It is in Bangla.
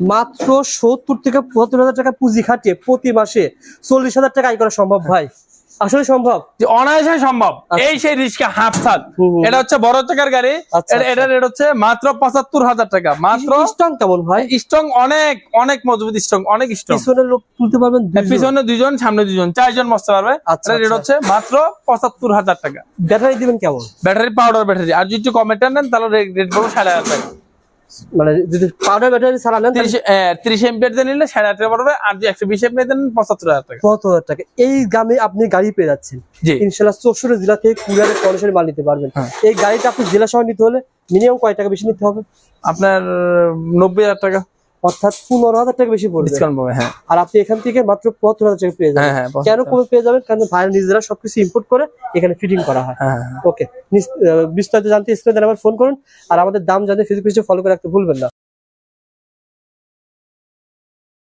মাত্র সত্তর থেকে পঁচাত্তর হাজার টাকা পুঁজি খাটিয়ে প্রতি মাসে চল্লিশ হাজার টাকা আয় করা সম্ভব ভাই? আসলে সম্ভব? অনায়াসে সম্ভব। আচ্ছা। এই সেই রিক্সা হাফ হুম। এটা হচ্ছে বড় চাকার গাড়ি। আচ্ছা, এটা- রেট হচ্ছে মাত্র পঁচাত্তর হাজার টাকা। মাত্র স্ট্রং কেমন ভাই? স্ট্রং অনেক অনেক মজবুত স্ট্রং অনেক স্ট্রং লোক তুলতে পারবেন। পিছনে দুইজন সামনে দুইজন চারজন বসতে পারবে। আচ্ছা, রেট আচ্ছা। হচ্ছে মাত্র পঁচাত্তর হাজার টাকা। ব্যাটারি দিবেন কেমন? ব্যাটারি পাউডার ব্যাটারি আর যদি একটু নেন তাহলে রেট পড়বে সাড়ে হাজার টাকা। মানে যদি পাউডার ব্যাটারি ছাড়া নেন তিরিশ তিরিশ এমপিয়ার দিয়ে নিলে সাড়ে হাজার টাকা পড়বে আর যদি একশো বিশ এমপিয়ার দেন পঁচাত্তর হাজার টাকা। কত হাজার টাকা। এই দামে আপনি গাড়ি পেয়ে যাচ্ছেন। ইনশাল্লাহ চৌষট্টি জেলা থেকে কুরিয়ারের সরাসরি মাল নিতে পারবেন। হ্যাঁ। এই গাড়িটা আপনি জেলা শহর নিতে হলে মিনিমাম কয় টাকা বেশি নিতে হবে? আপনার নব্বই হাজার টাকা। অর্থাৎ পনেরো হাজার টাকা বেশি পড়বে। ডিসকাউন্ট পাবে হ্যাঁ। আর আপনি এখান থেকে মাত্র পঁচাত্তর হাজার টাকা পেয়ে হ্যাঁ যাবেন। হ্যাঁ কেন কমে পেয়ে যাবেন? কারণ ভাইয়ের নিজেরা সবকিছু ইম্পোর্ট করে এখানে ফিটিং করা হয়। হ্যাঁ হ্যাঁ ওকে বিস্তারিত জানতে স্ক্রিনে আমার ফোন করুন। আর আমাদের দাম জানতে ফেসবুক পেজে ফলো করে রাখতে ভুলবেন না।